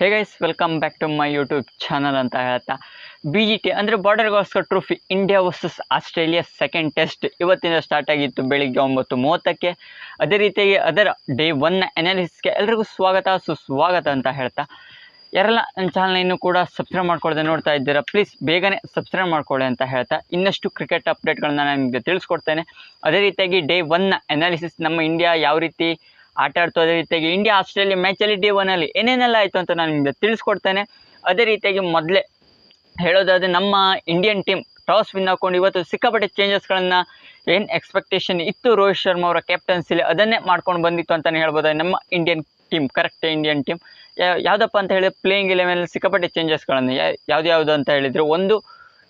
Hey guys welcome back to my YouTube channel ಅಂತ ಹೇಳ್ತಾ. B G T ಅಂದರೆ border Gavaskar trophy India versus Australia second test ಇವತ್ತಿಂದ start ಆಗಿತ್ತು ಬೆಳಿಗ್ಗೆ ಒಂಬತ್ತು ಮೂವತ್ತಕ್ಕೆ. ಅದೇ ರೀತಿಯಾಗಿ ಅದರ ಡೇ ಒನ್ ಅನಾಲಿಸಿಸ್ಗೆ ಎಲ್ರಿಗೂ ಸ್ವಾಗತ, ಸುಸ್ವಾಗತ ಅಂತ ಹೇಳ್ತಾ. ಯಾರೆಲ್ಲ ನನ್ನ ಚಾನಲ್ ಕೂಡ ಸಬ್ಸ್ಕ್ರೈಬ್ ಮಾಡ್ಕೊಳ್ಳದೆ ನೋಡ್ತಾ ಇದ್ದೀರಾ ಪ್ಲೀಸ್ ಬೇಗನೆ ಸಬ್ಸ್ಕ್ರೈಬ್ ಮಾಡ್ಕೊಳ್ಳಿ ಅಂತ ಹೇಳ್ತಾ. ಇನ್ನಷ್ಟು ಕ್ರಿಕೆಟ್ ಅಪ್ಡೇಟ್ಗಳನ್ನ ನಾನು ನಿಮಗೆ ತಿಳಿಸ್ಕೊಡ್ತೇನೆ. ಅದೇ ರೀತಿಯಾಗಿ ಡೇ ಒನ್ ಅನಾಲಿಸಿಸ್ ನಮ್ಮ ಇಂಡಿಯಾ ಯಾವ ರೀತಿ ಆಟ ಆಡ್ತು ಅದೇ ರೀತಿಯಾಗಿ ಇಂಡಿಯಾ ಆಸ್ಟ್ರೇಲಿಯಾ ಮ್ಯಾಚಲ್ಲಿ ಡೇ ಒನಲ್ಲಿ ಏನೇನೆಲ್ಲ ಆಯಿತು ಅಂತ ನಾನು ನಿಮಗೆ ತಿಳಿಸ್ಕೊಡ್ತೇನೆ. ಅದೇ ರೀತಿಯಾಗಿ ಮೊದಲೇ ಹೇಳೋದಾದ್ರೆ ನಮ್ಮ ಇಂಡಿಯನ್ ಟೀಮ್ ಟಾಸ್ ವಿನ್ ಹಾಕೊಂಡು ಇವತ್ತು ಸಿಕ್ಕಾಪಟ್ಟೆ ಚೇಂಜಸ್ಗಳನ್ನು ಏನು ಎಕ್ಸ್ಪೆಕ್ಟೇಷನ್ ಇತ್ತು ರೋಹಿತ್ ಶರ್ಮಾ ಅವರ ಕ್ಯಾಪ್ಟನ್ಸಿಲಿ ಅದನ್ನೇ ಮಾಡ್ಕೊಂಡು ಬಂದಿತ್ತು ಅಂತಲೇ ಹೇಳ್ಬೋದು ನಮ್ಮ Indian team correct Indian team ಯಾವುದಪ್ಪ ಅಂತ ಹೇಳಿದ್ರೆ ಪ್ಲೇಯಿಂಗ್ ಇಲೆವೆನ್ ಸಿಕ್ಕಾಪಟ್ಟೆ ಚೇಂಜಸ್ಗಳನ್ನು ಯಾವುದು ಅಂತ ಹೇಳಿದರೆ ಒಂದು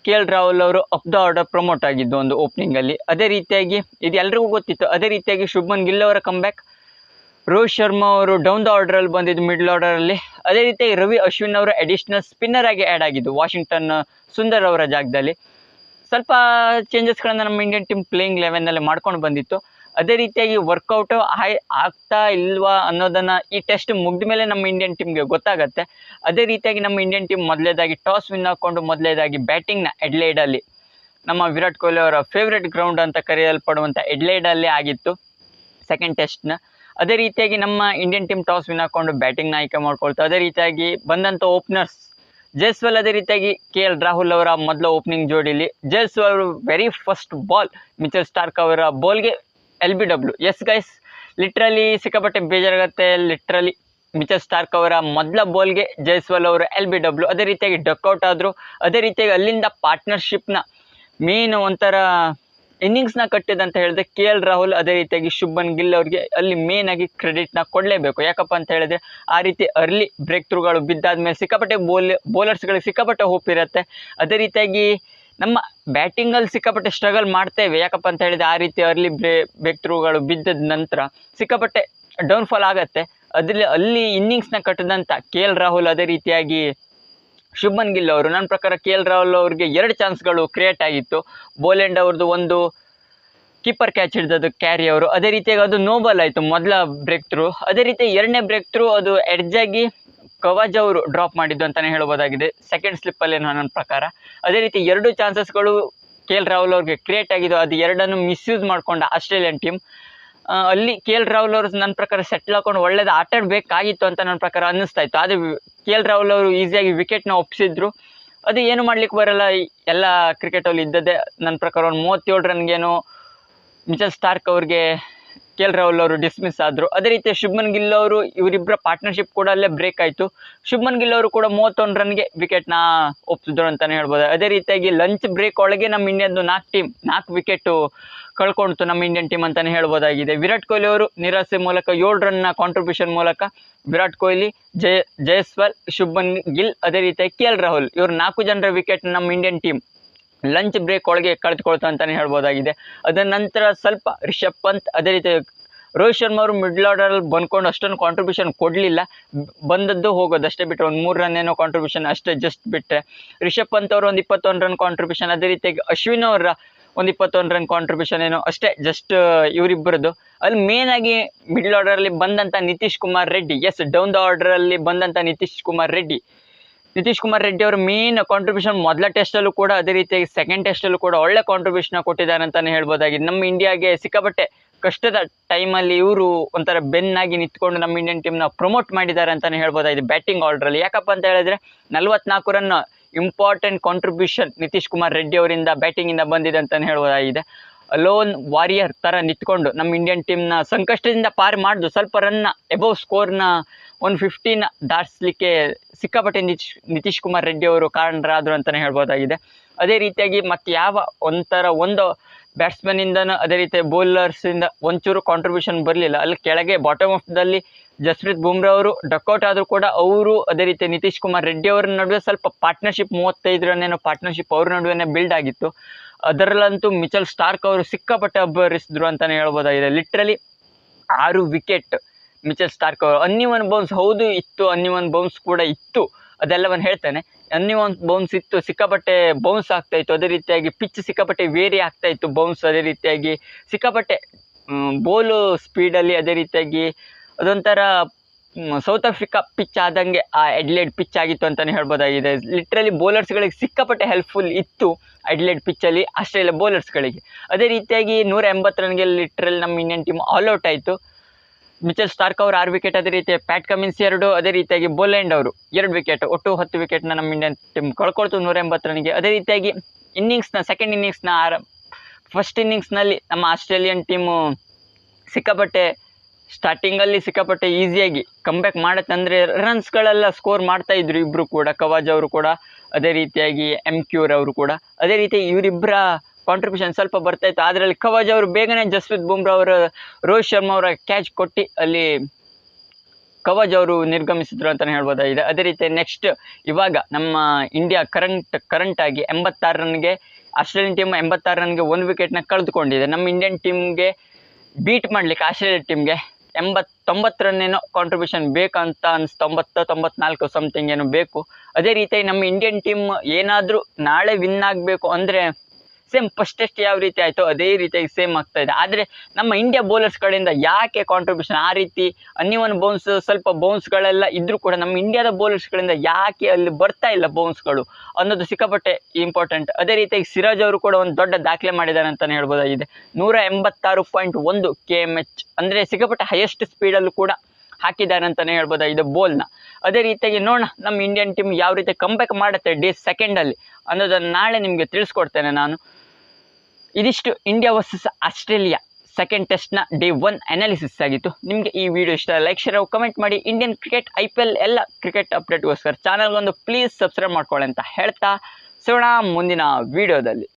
ಕೆ ಎಲ್ ರಾಹುಲ್ ಅವರು ಅಪ್ ದ ಆರ್ಡರ್ ಪ್ರಮೋಟ್ ಆಗಿದ್ದು ಒಂದು ಓಪನಿಂಗಲ್ಲಿ ಅದೇ ರೀತಿಯಾಗಿ ಇದು ಎಲ್ರಿಗೂ ಗೊತ್ತಿತ್ತು. ಅದೇ ರೀತಿಯಾಗಿ ಶುಭ್ಮನ್ ಗಿಲ್ ಅವರ ಕಮ್ಬ್ಯಾಕ್ ರೋಹಿತ್ ಶರ್ಮಾ ಅವರು ಡೌನ್ ದ ಆರ್ಡರಲ್ಲಿ ಬಂದಿದ್ದು ಮಿಡ್ಲ್ ಆರ್ಡರಲ್ಲಿ ಅದೇ ರೀತಿಯಾಗಿ ರವಿ ಅಶ್ವಿನ್ ಅವರು ಅಡಿಷನಲ್ ಸ್ಪಿನ್ನರ್ ಆಗಿ ಆ್ಯಡ್ ಆಗಿದ್ದು ವಾಷಿಂಗ್ಟನ್ ಸುಂದರ್ ಅವರ ಜಾಗದಲ್ಲಿ. ಸ್ವಲ್ಪ ಚೇಂಜಸ್ಗಳನ್ನು ನಮ್ಮ ಇಂಡಿಯನ್ ಟೀಮ್ ಪ್ಲೇಯಿಂಗ್ ಲೆವೆನ್ನಲ್ಲಿ ಮಾಡ್ಕೊಂಡು ಬಂದಿತ್ತು. ಅದೇ ರೀತಿಯಾಗಿ ವರ್ಕೌಟು ಹೈ, ಆಗ್ತಾ ಇಲ್ವಾ ಅನ್ನೋದನ್ನು ಈ ಟೆಸ್ಟ್ ಮುಗಿದ ಮೇಲೆ ನಮ್ಮ ಇಂಡಿಯನ್ ಟೀಮ್ಗೆ ಗೊತ್ತಾಗುತ್ತೆ. ಅದೇ ರೀತಿಯಾಗಿ ನಮ್ಮ ಇಂಡಿಯನ್ ಟೀಮ್ ಮೊದಲೇದಾಗಿ ಟಾಸ್ ವಿನ್ ಹಾಕ್ಕೊಂಡು ಮೊದಲೇದಾಗಿ ಬ್ಯಾಟಿಂಗ್ನ ಎಡ್ಲೈಡಲ್ಲಿ ನಮ್ಮ ವಿರಾಟ್ ಕೊಹ್ಲಿ ಅವರ ಫೇವ್ರೆಟ್ ಗ್ರೌಂಡ್ ಅಂತ ಕರೆಯಲ್ಪಡುವಂಥ ಎಡ್ಲೈಡಲ್ಲೇ ಆಗಿತ್ತು. ಸೆಕೆಂಡ್ ಟೆಸ್ಟ್ನ ಅದೇ ರೀತಿಯಾಗಿ ನಮ್ಮ ಇಂಡಿಯನ್ ಟೀಮ್ ಟಾಸ್ ವಿನ್ ಹಾಕೊಂಡು ಬ್ಯಾಟಿಂಗ್ನ ಆಯ್ಕೆ ಮಾಡ್ಕೊಳ್ತಾ, ಅದೇ ರೀತಿಯಾಗಿ ಬಂದಂಥ ಓಪನರ್ಸ್ ಜೈಸ್ವಾಲ್ ಅದೇ ರೀತಿಯಾಗಿ ಕೆ ಎಲ್ ರಾಹುಲ್ ಅವರ ಮೊದಲ ಓಪನಿಂಗ್ ಜೋಡಿಲಿ ಜೈಸ್ವಾಲ್ ಅವರು very first ball Mitchell Starc ಅವರ ಬಾಲ್ಗೆ L B W yes guys literally ಸಿಕ್ಕಾಪಟ್ಟೆ ಬೇಜಾರಾಗುತ್ತೆ ಲಿಟ್ರಲಿ ಮಿಚಲ್ ಸ್ಟಾರ್ಕ್ ಅವರ ಮೊದಲ ಬಾಲ್ಗೆ ಜೈಸ್ವಾಲ್ ಅವರು ಎಲ್ ಬಿ ಡಬ್ಲ್ಯೂ ಅದೇ ರೀತಿಯಾಗಿ ಡಕ್ಔಟ್ ಆದರು, ಅದೇ ರೀತಿಯಾಗಿ ಅಲ್ಲಿಂದ ಪಾರ್ಟ್ನರ್ಶಿಪ್ನ ಮೇನ್ ಒಂಥರ ಇನ್ನಿಂಗ್ಸ್ನ ಕಟ್ಟಿದಂತ ಹೇಳಿದ್ರೆ ಕೆ ಎಲ್ ರಾಹುಲ್ ಅದೇ ರೀತಿಯಾಗಿ ಶುಭನ್ ಗಿಲ್ ಅವ್ರಿಗೆ ಅಲ್ಲಿ ಮೇನ್ ಆಗಿ ಕ್ರೆಡಿಟ್ನ ಕೊಡಲೇಬೇಕು. ಯಾಕಪ್ಪ ಅಂತ ಹೇಳಿದ್ರೆ ಆ ರೀತಿ ಅರ್ಲಿ ಬ್ರೇಕ್ ಥ್ರೂಗಳು ಬಿದ್ದಾದ್ಮೇಲೆ ಸಿಕ್ಕಾಪಟ್ಟೆ ಬೋಲ್ ಬೌಲರ್ಸ್ಗಳಿಗೆ ಸಿಕ್ಕಾಪಟ್ಟೆ ಹೋಪ್ ಇರುತ್ತೆ. ಅದೇ ರೀತಿಯಾಗಿ ನಮ್ಮ ಬ್ಯಾಟಿಂಗಲ್ಲಿ ಸಿಕ್ಕಾಪಟ್ಟೆ ಸ್ಟ್ರಗಲ್ ಮಾಡ್ತೇವೆ. ಯಾಕಪ್ಪ ಅಂತ ಹೇಳಿದ್ರೆ ಆ ರೀತಿ ಅರ್ಲಿ ಬ್ರೇ ಬ್ರೇಕ್ ಥ್ರೂಗಳು ಬಿದ್ದದ ನಂತರ ಸಿಕ್ಕಾಪಟ್ಟೆ ಡೌನ್ಫಾಲ್ ಆಗುತ್ತೆ. ಅದ್ರಲ್ಲಿ, ಅಲ್ಲಿ ಇನ್ನಿಂಗ್ಸ್ನ ಕಟ್ಟಿದಂಥ ಕೆ ಎಲ್ ರಾಹುಲ್ ಅದೇ ರೀತಿಯಾಗಿ ಶುಭ್ಮನ್ ಗಿಲ್ ಅವರು, ನನ್ನ ಪ್ರಕಾರ ಕೆ ಎಲ್ ರಾಹುಲ್ ಅವರಿಗೆ ಎರಡು ಚಾನ್ಸ್ಗಳು ಕ್ರಿಯೇಟ್ ಆಗಿತ್ತು. ಬೋಲೆಂಡ್ ಅವ್ರದ್ದು ಒಂದು ಕೀಪರ್ ಕ್ಯಾಚ್ ಹಿಡಿದದ್ದು ಕ್ಯಾರಿ ಅವರು. ಅದೇ ರೀತಿಯಾಗಿ ಅದು ನೋಬಲ್ ಆಯಿತು ಮೊದಲ ಬ್ರೇಕ್ ಥ್ರೂ ಅದೇ ರೀತಿ ಎರಡನೇ ಬ್ರೇಕ್ ಥ್ರೂ ಅದು ಎಡ್ಜಾಗಿ ಕವಾಜ್ ಅವರು ಡ್ರಾಪ್ ಮಾಡಿದ್ದು ಅಂತಲೇ ಹೇಳ್ಬೋದಾಗಿದೆ. ಸೆಕೆಂಡ್ ಸ್ಲಿಪ್ಪಲ್ಲಿ ನನ್ನ ಪ್ರಕಾರ. ಅದೇ ರೀತಿ ಎರಡು ಚಾನ್ಸಸ್ಗಳು ಕೆ ಎಲ್ ರಾಹುಲ್ ಅವ್ರಿಗೆ ಕ್ರಿಯೇಟ್ ಆಗಿದ್ದು, ಅದು ಎರಡನ್ನು ಮಿಸ್ಯೂಸ್ ಮಾಡಿಕೊಂಡ ಆಸ್ಟ್ರೇಲಿಯನ್ ಟೀಮ್ ಅಲ್ಲಿ ಕೆ ಎಲ್ ರಾಹುಲ್ ಅವರು ನನ್ನ ಪ್ರಕಾರ ಸೆಟ್ಲ್ ಹಾಕೊಂಡು ಒಳ್ಳೇದು ಆಟ ಆಡಬೇಕಾಗಿತ್ತು ಅಂತ ನನ್ನ ಪ್ರಕಾರ ಅನ್ನಿಸ್ತಾ ಇತ್ತು ಆದರೆ ಕೆ ಎಲ್ ರಾಹುಲ್ ಅವರು ಈಸಿಯಾಗಿ ವಿಕೆಟ್ನ ಒಪ್ಪಿಸಿದ್ರು ಅದು ಏನು ಮಾಡ್ಲಿಕ್ಕೆ ಬರಲ್ಲ. ಎಲ್ಲ ಕ್ರಿಕೆಟಲ್ಲಿ ಇದ್ದದ್ದೇ ನನ್ನ ಪ್ರಕಾರ ಒಂದು ಮೂವತ್ತೇಳು ರನ್ಗೇನು ಮಿಚಲ್ ಸ್ಟಾರ್ಕ್ ಅವ್ರಿಗೆ ಕೆ ಎಲ್ ರಾಹುಲ್ ಅವರು ಡಿಸ್ಮಿಸ್ ಆದರು. ಅದೇ ರೀತಿ ಶುಭ್ಮನ್ ಗಿಲ್ ಅವರು ಇವರಿಬ್ಬರ ಪಾರ್ಟ್ನರ್ಶಿಪ್ ಕೂಡ ಅಲ್ಲೇ ಬ್ರೇಕ್ ಆಯಿತು. ಶುಭ್ಮನ್ ಗಿಲ್ ಅವರು ಕೂಡ ಮೂವತ್ತೊಂದು ರನ್ಗೆ ವಿಕೆಟ್ನ ಒಪ್ಪಿಸಿದ್ರು ಅಂತಲೇ ಹೇಳ್ಬೋದು. ಅದೇ ರೀತಿಯಾಗಿ ಲಂಚ್ ಬ್ರೇಕ್ ಒಳಗೆ ನಮ್ಮ ಇಂಡಿಯನ್ದು ನಾಲ್ಕು ಟೀಮ್ ನಾಲ್ಕು ವಿಕೆಟು ಕಳ್ಕೊಳ್ತು ನಮ್ಮ ಇಂಡಿಯನ್ ಟೀಮ್ ಅಂತಲೇ ಹೇಳ್ಬೋದಾಗಿದೆ. ವಿರಾಟ್ ಕೊಹ್ಲಿ ಅವರು ನಿರಾಸೆ ಮೂಲಕ ಏಳು ರನ್ನ ಕಾಂಟ್ರಿಬ್ಯೂಷನ್ ಮೂಲಕ ವಿರಾಟ್ ಕೊಹ್ಲಿ, ಜಯ, ಜಯಸ್ವಾಲ್, ಶುಭನ್ ಗಿಲ್, ಅದೇ ರೀತಿಯಾಗಿ ಕೆ ಎಲ್ ರಾಹುಲ್ ಇವರು ನಾಲ್ಕು ಜನರ ವಿಕೆಟ್ ನಮ್ಮ ಇಂಡಿಯನ್ ಟೀಮ್ ಲಂಚ್ ಬ್ರೇಕ್ ಒಳಗೆ ಕಳೆದುಕೊಳ್ತು ಅಂತಲೇ ಹೇಳ್ಬೋದಾಗಿದೆ. ಅದರ ನಂತರ ಸ್ವಲ್ಪ ರಿಷಬ್ ಪಂತ್, ಅದೇ ರೀತಿ ರೋಹಿತ್ ಶರ್ಮಾ ಅವರು ಮಿಡ್ಲ್ ಆರ್ಡರಲ್ಲಿ ಬಂದ್ಕೊಂಡು ಅಷ್ಟೊಂದು ಕಾಂಟ್ರಿಬ್ಯೂಷನ್ ಕೊಡಲಿಲ್ಲ. ಬಂದದ್ದು ಹೋಗೋದು ಅಷ್ಟೇ ಬಿಟ್ಟರೆ ಒಂದು ಮೂರು ರನ್ ಏನೋ ಕಾಂಟ್ರಿಬ್ಯೂಷನ್ ಅಷ್ಟೇ ಜಸ್ಟ್ ಬಿಟ್ಟರೆ ರಿಷಬ್ ಪಂತ್ ಅವರು ಒಂದು ಇಪ್ಪತ್ತೊಂದು ರನ್ ಕಾಂಟ್ರಿಬ್ಯೂಷನ್ ಅದೇ ರೀತಿಯಾಗಿ ಅಶ್ವಿನ್ ಅವರ ಒಂದು ಇಪ್ಪತ್ತೊಂದು ರನ್ ಕಾಂಟ್ರಿಬ್ಯೂಷನ್ ಏನೋ ಅಷ್ಟೇ ಜಸ್ಟ್ ಇವರಿಬ್ಬರದ್ದು ಅಲ್ಲಿ ಮೇನ್ ಆಗಿ ಮಿಡ್ಲ್ ಆರ್ಡರಲ್ಲಿ ಬಂದಂಥ Nitish Kumar Reddy. As down the ಆರ್ಡರಲ್ಲಿ ಬಂದಂಥ ನಿತೀಶ್ ಕುಮಾರ್ ರೆಡ್ಡಿ. ನಿತೀಶ್ ಕುಮಾರ್ ರೆಡ್ಡಿ ಅವರು ಮೇನ್ ಕಾಂಟ್ರಿಬ್ಯೂಷನ್ ಮೊದಲ ಟೆಸ್ಟಲ್ಲೂ ಕೂಡ ಅದೇ ರೀತಿಯಾಗಿ ಸೆಕೆಂಡ್ ಟೆಸ್ಟಲ್ಲೂ ಕೂಡ ಒಳ್ಳೆ ಕಾಂಟ್ರಿಬ್ಯೂಷನ್ ಕೊಟ್ಟಿದ್ದಾರೆ ಅಂತಲೇ ಹೇಳ್ಬೋದಾಗಿದೆ. ನಮ್ಮ ಇಂಡಿಯಾಗೆ ಸಿಕ್ಕಾಪಟ್ಟೆ ಕಷ್ಟದ ಟೈಮಲ್ಲಿ ಇವರು ಒಂಥರ ಬೆನ್ನಾಗಿ ನಿಂತ್ಕೊಂಡು ನಮ್ಮ ಇಂಡಿಯನ್ ಟೀಮ್ನ ಪ್ರಮೋಟ್ ಮಾಡಿದ್ದಾರೆ ಅಂತಲೇ ಹೇಳ್ಬೋದಾಗಿದೆ ಬ್ಯಾಟಿಂಗ್ ಆರ್ಡ್ರಲ್ಲಿ ಯಾಕಪ್ಪ ಅಂತ ಹೇಳಿದ್ರೆ ನಲ್ವತ್ನಾಲ್ಕು run important contribution Nitish Kumar Reddy ಅವರಿಂದ ಬ್ಯಾಟಿಂಗಿಂದ ಬಂದಿದೆ ಅಂತಲೇ ಹೇಳ್ಬೋದಾಗಿದೆ ಲೋನ್ ವಾರಿಯರ್ ಥರ ನಿಂತ್ಕೊಂಡು ನಮ್ಮ ಇಂಡಿಯನ್ ಟೀಮ್ನ ಸಂಕಷ್ಟದಿಂದ ಪಾರ್ ಮಾಡಿದ್ರು ಸ್ವಲ್ಪ ರನ್ನ ಎಬೋವ್ ಸ್ಕೋರ್ನ ಒನ್ ಫಿಫ್ಟೀನ್ ದಾಟಿಸ್ಲಿಕ್ಕೆ ಸಿಕ್ಕಾಪಟ್ಟೆ ನಿತೀಶ್ ನಿತೀಶ್ ಕುಮಾರ್ ರೆಡ್ಡಿ ಅವರು ಕಾರಣರಾದರು ಅಂತಲೇ ಹೇಳ್ಬೋದಾಗಿದೆ. ಅದೇ ರೀತಿಯಾಗಿ ಮತ್ತು ಯಾವ ಒಂಥರ ಒಂದು ಬ್ಯಾಟ್ಸ್ಮನ್ನಿಂದನೂ ಅದೇ ರೀತಿ ಬೌಲರ್ಸಿಂದ ಒಂಚೂರು ಕಾಂಟ್ರಿಬ್ಯೂಷನ್ ಬರಲಿಲ್ಲ. ಅಲ್ಲಿ ಕೆಳಗೆ ಬಾಟಮ್ ಆಫ್ದಲ್ಲಿ ಜಸ್ಪ್ರೀತ್ ಬುಮ್ರಾ ಅವರು ಡಕ್ಔಟ್ ಆದರೂ ಕೂಡ ಅವರು ಅದೇ ರೀತಿ ನಿತೀಶ್ ಕುಮಾರ್ ರೆಡ್ಡಿ ಅವರ ನಡುವೆ ಸ್ವಲ್ಪ ಪಾರ್ಟ್ನರ್ಶಿಪ್ ಮೂವತ್ತೈದು ರನ್ನೇನೋ ಪಾರ್ಟ್ನರ್ಶಿಪ್ ಅವ್ರ ನಡುವೆ ಬಿಲ್ಡ್ ಆಗಿತ್ತು. ಅದರಲ್ಲಂತೂ ಮಿಚಲ್ ಸ್ಟಾರ್ಕ್ ಅವರು ಸಿಕ್ಕಾಪಟ್ಟೆ ಅಬ್ಬರಿಸಿದ್ರು ಅಂತಲೇ ಹೇಳ್ಬೋದಾಗಿದೆ. ಲಿಟ್ರಲಿ ಆರು ವಿಕೆಟ್ ಮಿಚಲ್ ಸ್ಟಾರ್ಕ್ ಅವರು. ಅನ್ನಿವನ್ ಬೌನ್ಸ್ ಹೌದು, ಇತ್ತು. ಅನ್ನಿವನ್ ಬೌನ್ಸ್ ಕೂಡ ಇತ್ತು. ಅದೆಲ್ಲವನ್ನು ಹೇಳ್ತೇನೆ. ಅನ್ನಿವನ್ ಬೌನ್ಸ್ ಇತ್ತು, ಸಿಕ್ಕಾಪಟ್ಟೆ ಬೌನ್ಸ್ ಆಗ್ತಾ ಇತ್ತು. ಅದೇ ರೀತಿಯಾಗಿ ಪಿಚ್ ಸಿಕ್ಕಾಪಟ್ಟೆ ವೇರಿ ಆಗ್ತಾ ಇತ್ತು. ಬೌನ್ಸ್ ಅದೇ ರೀತಿಯಾಗಿ ಸಿಕ್ಕಾಪಟ್ಟೆ ಬೋಲು ಸ್ಪೀಡಲ್ಲಿ ಅದೇ ರೀತಿಯಾಗಿ ಅದೊಂಥರ ಸೌತ್ ಆಫ್ರಿಕಾ ಪಿಚ್ ಆದಂಗೆ ಆ ಎಡ್ಲೆಡ್ ಪಿಚ್ ಆಗಿತ್ತು ಅಂತಲೇ ಹೇಳ್ಬೋದಾಗಿದೆ. ಲಿಟ್ರಲಿ ಬೌಲರ್ಸ್ಗಳಿಗೆ ಸಿಕ್ಕಾಪಟ್ಟೆ ಹೆಲ್ಪ್ಫುಲ್ ಇತ್ತು ಎಡ್ಲೆಡ್ ಪಿಚ್ಚಲ್ಲಿ ಆಸ್ಟ್ರೇಲಿಯಾ ಬೌಲರ್ಸ್ಗಳಿಗೆ ಅದೇ ರೀತಿಯಾಗಿ ನೂರ ಎಂಬತ್ತು ರನ್ಗೆ ಲಿಟ್ರಲಿ ನಮ್ಮ ಇಂಡಿಯನ್ ಟೀಮ್ ಆಲ್ ಔಟ್ ಆಯಿತು. ಮಿಚಲ್ ಸ್ಟಾರ್ಕ್ ಅವರು ಆರು ವಿಕೆಟ್ ಅದೇ ರೀತಿ ಪ್ಯಾಟ್ ಕಮಿನ್ಸ್ ಎರಡು, ಅದೇ ರೀತಿಯಾಗಿ ಬೋಲೆಂಡ್ ಅವರು ಎರಡು ವಿಕೆಟ್ ಒಟ್ಟು ಹತ್ತು ವಿಕೆಟ್ನ ನಮ್ಮ ಇಂಡಿಯನ್ ಟೀಮ್ ಕಳ್ಕೊಳ್ತು ನೂರ ಎಂಬತ್ತು ರನ್ಗೆ ಅದೇ ರೀತಿಯಾಗಿ ಇನ್ನಿಂಗ್ಸ್ನ ಸೆಕೆಂಡ್ ಇನ್ನಿಂಗ್ಸ್ನ ಆರ ಫಸ್ಟ್ ಇನ್ನಿಂಗ್ಸ್ನಲ್ಲಿ ನಮ್ಮ ಆಸ್ಟ್ರೇಲಿಯನ್ ಟೀಮು ಸಿಕ್ಕಾಪಟ್ಟೆ ಸ್ಟಾರ್ಟಿಂಗಲ್ಲಿ ಸಿಕ್ಕಾಪಟ್ಟೆ ಈಸಿಯಾಗಿ ಕಮ್ಬ್ಯಾಕ್ ರನ್ಸ್ ರನ್ಸ್ಗಳೆಲ್ಲ ಸ್ಕೋರ್ ಮಾಡ್ತಾ ಇದ್ರು ಇಬ್ಬರು ಕೂಡ, ಕವಾಜ್ ಅವರು ಕೂಡ, ಅದೇ ರೀತಿಯಾಗಿ ಎಂ ಕ್ಯೂರ್ ಅವರು ಕೂಡ. ಅದೇ ರೀತಿ ಇವರಿಬ್ಬರ ಕಾಂಟ್ರಿಬ್ಯೂಷನ್ ಸ್ವಲ್ಪ ಬರ್ತಾ ಇತ್ತು. ಅದರಲ್ಲಿ ಕವಾಜ್ ಅವರು ಬೇಗನೆ ಜಸ್ಪ್ರೀತ್ ಬುಮ್ರಾ ಅವರ, ರೋಹಿತ್ ಶರ್ಮಾ ಅವರ ಕ್ಯಾಚ್ ಕೊಟ್ಟು ಅಲ್ಲಿ ಕವಾಜ್ ಅವರು ನಿರ್ಗಮಿಸಿದ್ರು ಅಂತಲೇ ಹೇಳ್ಬೋದಾಗಿದೆ. ಅದೇ ರೀತಿ ನೆಕ್ಸ್ಟ್ ಇವಾಗ ನಮ್ಮ ಇಂಡಿಯಾ ಕರೆಂಟ್ ಕರೆಂಟ್ ಆಗಿ ಎಂಬತ್ತಾರು ರನ್ಗೆ ಆಸ್ಟ್ರೇಲಿಯನ್ ಟೀಮ್ ಎಂಬತ್ತಾರು ರನ್ಗೆ ಒಂದು ವಿಕೆಟ್ನ ಕಳೆದುಕೊಂಡಿದೆ. ನಮ್ಮ ಇಂಡಿಯನ್ ಟೀಮ್ಗೆ ಬೀಟ್ ಮಾಡಲಿಕ್ಕೆ ಆಸ್ಟ್ರೇಲಿಯಾ ಟೀಮ್ಗೆ ಎಂಬತ್ತು ತೊಂಬತ್ತು ರನ್ನೇನೋ ಕಾಂಟ್ರಿಬ್ಯೂಷನ್ ಬೇಕಂತ ಅನ್ಸ್, ತೊಂಬತ್ತು, ತೊಂಬತ್ನಾಲ್ಕು ಸಮಥಿಂಗ್ ಏನೋ ಬೇಕು. ಅದೇ ರೀತಿ ನಮ್ಮ ಇಂಡಿಯನ್ ಟೀಮ್ ಏನಾದರೂ ನಾಳೆ ವಿನ್ ಆಗಬೇಕು ಅಂದರೆ ಸೇಮ್ ಫಸ್ಟ್ ಟೆಸ್ಟ್ ಯಾವ ರೀತಿ ಆಯಿತು ಅದೇ ರೀತಿಯಾಗಿ ಸೇಮ್ ಆಗ್ತಾ ಇದೆ. ಆದರೆ ನಮ್ಮ ಇಂಡಿಯಾ ಬೌಲರ್ಸ್ ಕಡೆಯಿಂದ ಯಾಕೆ ಕಾಂಟ್ರಿಬ್ಯೂಷನ್ ಆ ರೀತಿ ಅನ್ಯವನ್ ಬೌನ್ಸ್ ಸ್ವಲ್ಪ ಬೌನ್ಸ್ಗಳೆಲ್ಲ ಇದ್ರೂ ಕೂಡ ನಮ್ಮ ಇಂಡಿಯಾದ ಬೌಲರ್ಸ್ಗಳಿಂದ ಯಾಕೆ ಅಲ್ಲಿ ಬರ್ತಾ ಇಲ್ಲ ಬೌನ್ಸ್ಗಳು ಅನ್ನೋದು ಸಿಕ್ಕಾಪಟ್ಟೆ ಇಂಪಾರ್ಟೆಂಟ್ ಅದೇ ರೀತಿಯಾಗಿ ಸಿರಾಜ್ ಅವರು ಕೂಡ ಒಂದು ದೊಡ್ಡ ದಾಖಲೆ ಮಾಡಿದ್ದಾರೆ ಅಂತಲೇ ಹೇಳ್ಬೋದಾಗಿದೆ. ನೂರ ಎಂಬತ್ತಾರು ಪಾಯಿಂಟ್ ಒಂದು ಕೆ ಎಂ ಎಚ್ ಅಂದರೆ ಸಿಕ್ಕಾಪಟ್ಟೆ ಹೈಯೆಸ್ಟ್ ಸ್ಪೀಡಲ್ಲೂ ಕೂಡ ಹಾಕಿದ್ದಾರೆ ಅಂತಲೇ ಹೇಳ್ಬೋದಾಗಿದೆ ಬೋಲ್ನ ಅದೇ ರೀತಿಯಾಗಿ ನೋಡೋಣ ನಮ್ಮ ಇಂಡಿಯನ್ ಟೀಮ್ ಯಾವ ರೀತಿ ಕಂಬ್ಯಾಕ್ ಮಾಡುತ್ತೆ ಡೇ ಸೆಕೆಂಡಲ್ಲಿ ಅನ್ನೋದನ್ನು ನಾಳೆ ನಿಮಗೆ ತಿಳಿಸ್ಕೊಡ್ತೇನೆ ನಾನು. ಇದಿಷ್ಟು ಇಂಡಿಯಾ ವರ್ಸಸ್ ಆಸ್ಟ್ರೇಲಿಯಾ ಸೆಕೆಂಡ್ ಟೆಸ್ಟ್ನ ಡೇ ಒನ್ ಅನಾಲಿಸಿಸ್ ಆಗಿತ್ತು. ನಿಮಗೆ ಈ ವಿಡಿಯೋ ಇಷ್ಟ ಲೈಕ್ ಶೇರ್ ಕಮೆಂಟ್ ಮಾಡಿ. Indian cricket I P L ಎಲ್ಲ ಕ್ರಿಕೆಟ್ ಅಪ್ಡೇಟ್ಗೋಸ್ಕರ ಚಾನಲ್ಗೊಂದು ಪ್ಲೀಸ್ ಸಬ್ಸ್ಕ್ರೈಬ್ ಮಾಡ್ಕೊಳ್ಳಿ ಅಂತ ಹೇಳ್ತಾ ಸೋಣ ಮುಂದಿನ ವಿಡಿಯೋದಲ್ಲಿ